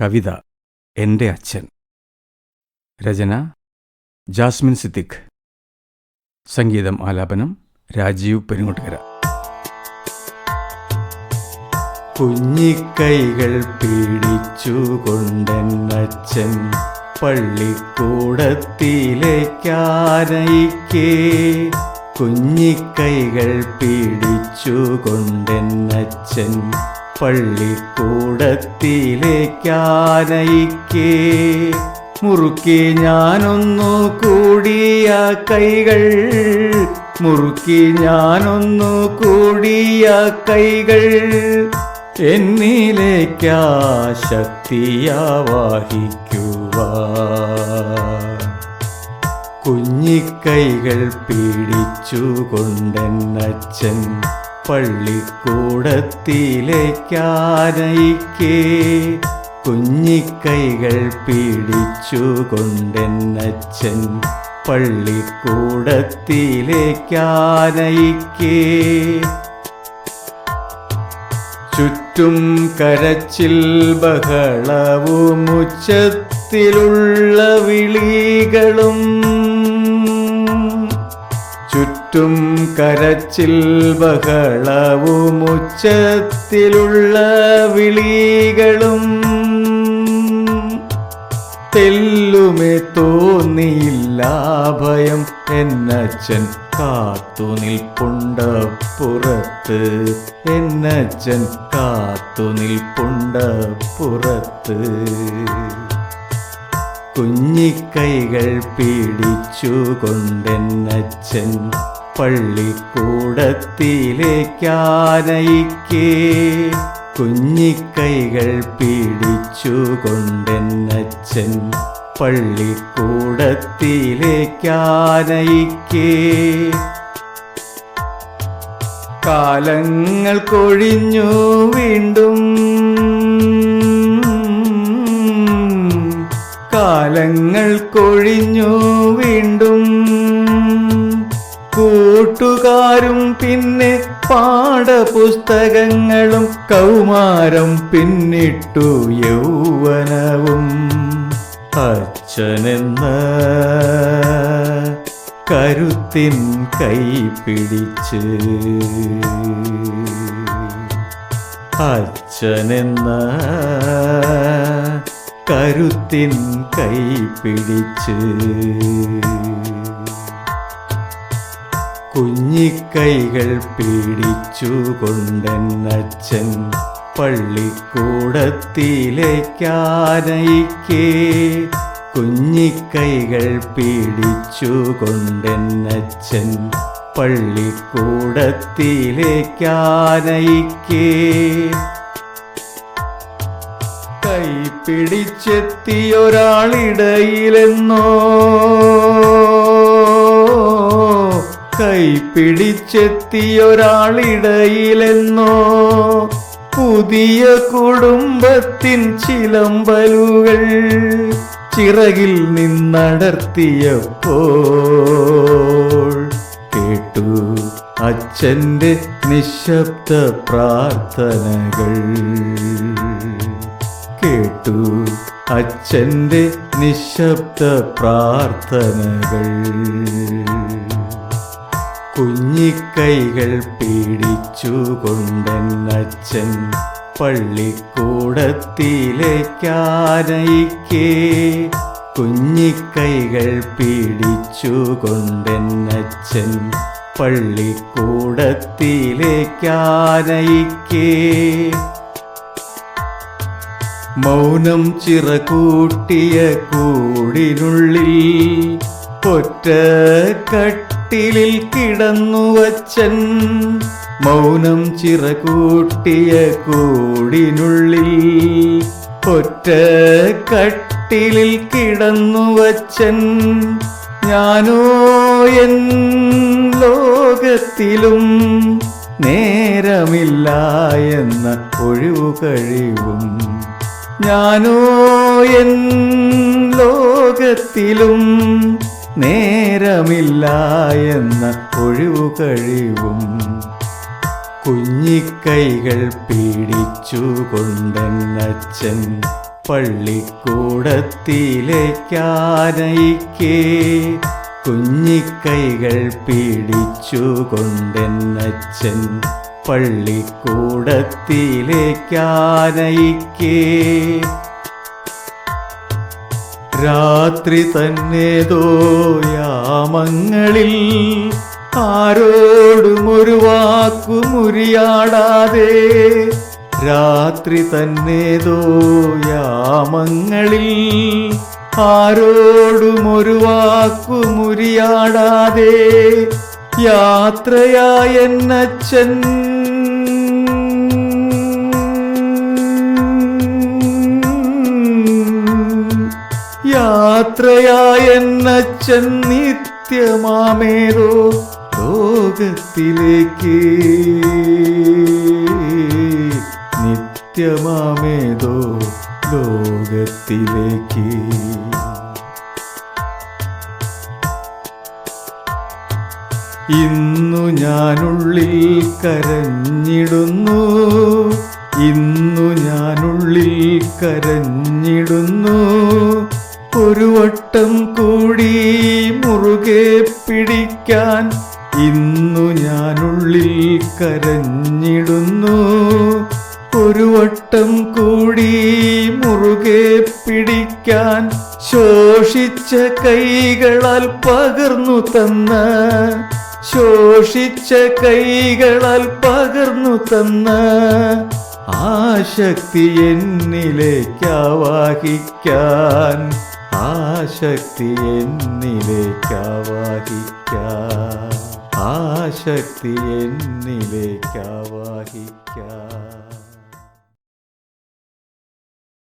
കവിത എന്റെ അച്ഛൻ. രചന ജാസ്മിൻ സിദ്ദിഖ്. സംഗീതം ആലാപനം രാജീവ് പെരുങ്ങോട്ടുകര. കുഞ്ഞിക്കൈകൾ പിടിച്ചുകൊണ്ടെന്നച്ഛൻ പള്ളിക്കൂടത്തിലേക്കാനയിക്കേ. കുഞ്ഞിക്കൈകൾ പിടിച്ചുകൊണ്ടെന്നച്ഛൻ പള്ളിക്കൂടത്തിലേക്കാനയിക്കേ. മുറുക്കി ഞാനൊന്നു കൂടിയ കൈകൾ മുറുക്കി ഞാനൊന്നു കൂടിയ കൈകൾ. എന്നിലേക്കാ ശക്തിയാവാഹിക്കുക കുഞ്ഞിക്കൈകൾ പിടിച്ചുകൊണ്ടെന്നച്ഛൻ പള്ളിക്കൂടത്തിലേക്കാനയിക്കേ. കുഞ്ഞിക്കൈകൾ പിടിച്ചുകൊണ്ടെന്നച്ഛൻ പള്ളിക്കൂടത്തിലേക്കാനയിക്കേ. ചുറ്റും കരച്ചിൽ ബഹളവും ഉച്ചത്തിലുള്ള വിളികളും ചുറ്റും കരച്ചിൽ ബഹളവും ഉച്ചത്തിലുള്ള വിളികളും തെല്ലുമേ തോന്നിയില്ല ഭയം എന്നച്ഛൻ കാത്തു നിൽപ്പുണ്ട പുറത്ത് എന്നച്ഛൻ കാത്തു നിൽപ്പുണ്ട പുറത്ത് കുഞ്ഞിക്കൈകൾ പിടിച്ചുകൊണ്ടെന്നച്ഛൻ പള്ളിക്കൂടത്തിലേക്കാനയിക്കേ. കുഞ്ഞിക്കൈകൾ പിടിച്ചുകൊണ്ടെന്നച്ഛൻ പള്ളിക്കൂടത്തിലേക്കാനയിക്കേ. കാലങ്ങൾ കൊഴിഞ്ഞു വീണ്ടും കാലങ്ങൾ കൊഴിഞ്ഞു വീണ്ടും കൂട്ടുകാരും പിന്നെ പാഠപുസ്തകങ്ങളും കൗമാരം പിന്നിട്ടു യൗവനവും. അച്ഛനെന്ന കരുത്തിൻ കൈ പിടിച്ച് അച്ഛനെന്ന കരുത്തിൻ കൈ പിടിച്ച് കുഞ്ഞിക്കൈകൾ പിടിച്ചുകൊണ്ടെന്നച്ഛൻ പള്ളിക്കൂടത്തിലേക്കാനയിക്കേ. കുഞ്ഞിക്കൈകൾ പിടിച്ചുകൊണ്ടെന്നച്ഛൻ പള്ളിക്കൂടത്തിലേക്കാനയിക്കേ. കൈ പിടിച്ചെത്തിയൊരാളിടയിലെന്നോ കൈ പിടിച്ചെത്തിയൊരാളിടയിലെന്നോ? പുതിയ കുടുംബത്തിൻ ചിലമ്പലുകൾ ചിറകിൽ നിന്നടർത്തിയപ്പോൾ കേട്ടു അച്ഛന്റെ നിശബ്ദ പ്രാർത്ഥനകൾ. കേട്ടു അച്ഛന്റെ നിശബ്ദ പ്രാർത്ഥനകൾ. കുഞ്ഞിക്കൈകൾ പിടിച്ചുകൊണ്ടെന്നച്ഛൻ പള്ളിക്കൂടത്തിലേക്കാനയിക്കേ. കുഞ്ഞിക്കൈകൾ പിടിച്ചുകൊണ്ടെന്നച്ഛൻ പള്ളിക്കൂടത്തിലേക്കാനയിക്കേ. മൗനം ചിറകൂട്ടിയ കൂടിനുള്ളിൽ ഒറ്റ കട്ടിലിൽ കിടന്നുവച്ചൻ മൗനം ചിറകൂട്ടിയ കൂടിനുള്ളിൽ ഒറ്റ കട്ടിലിൽ കിടന്നുവച്ചൻ ഞാനോ എൻ ലോകത്തിലും നേരമില്ല എന്ന ഒഴിവു കഴിവും. ഞാനോ എൻ ലോകത്തിലും നേരമില്ല എന്ന ഒഴിവു കഴിവും കുഞ്ഞിക്കൈകൾ പിടിച്ചുകൊണ്ടെന്നച്ഛൻ പള്ളിക്കൂടത്തിലേക്കാനയിക്കേ. കുഞ്ഞിക്കൈകൾ പിടിച്ചുകൊണ്ടെന്നച്ഛൻ പള്ളിക്കൂടത്തിലേക്കാനയിക്കേ. രാത്രി തന്നേതോ യാമങ്ങളിൽ ആരോടും ഒരു വാക്കു മുറിയാടാതെ രാത്രി തന്നേതോ യാമങ്ങളിൽ ആരോടും ഒരു വാക്കു മുറിയാടാതെ യാത്രയായെന്നച്ഛൻ യാത്രയായെന്നച്ഛൻ നിത്യമാമേതോ ലോകത്തിലേക്ക്. നിത്യമാമേതോ ലോകത്തിലേക്ക്. ഇന്നു ഞാനുള്ളിൽ കരഞ്ഞിടുന്നു. ഇന്നു ഞാനുള്ളിൽ കരഞ്ഞിടുന്നു. ഒരു വട്ടം കൂടി മുറുകെ പിടിക്കാൻ ഇന്നു ഞാനുള്ളിൽ കരഞ്ഞിടുന്നു. ഒരു വട്ടം കൂടി മുറുകെ പിടിക്കാൻ ശോഷിച്ച കൈകളാൽ പകർന്നു തന്ന ശോഷിച്ച കൈകളാൽ പകർന്നു തന്ന ആശക്തി എന്നിലേക്കാവാഹിക്കാൻ ആ ശക്തി ആശക്തി എന്നിലേക്കാവാഹിക്കാൻ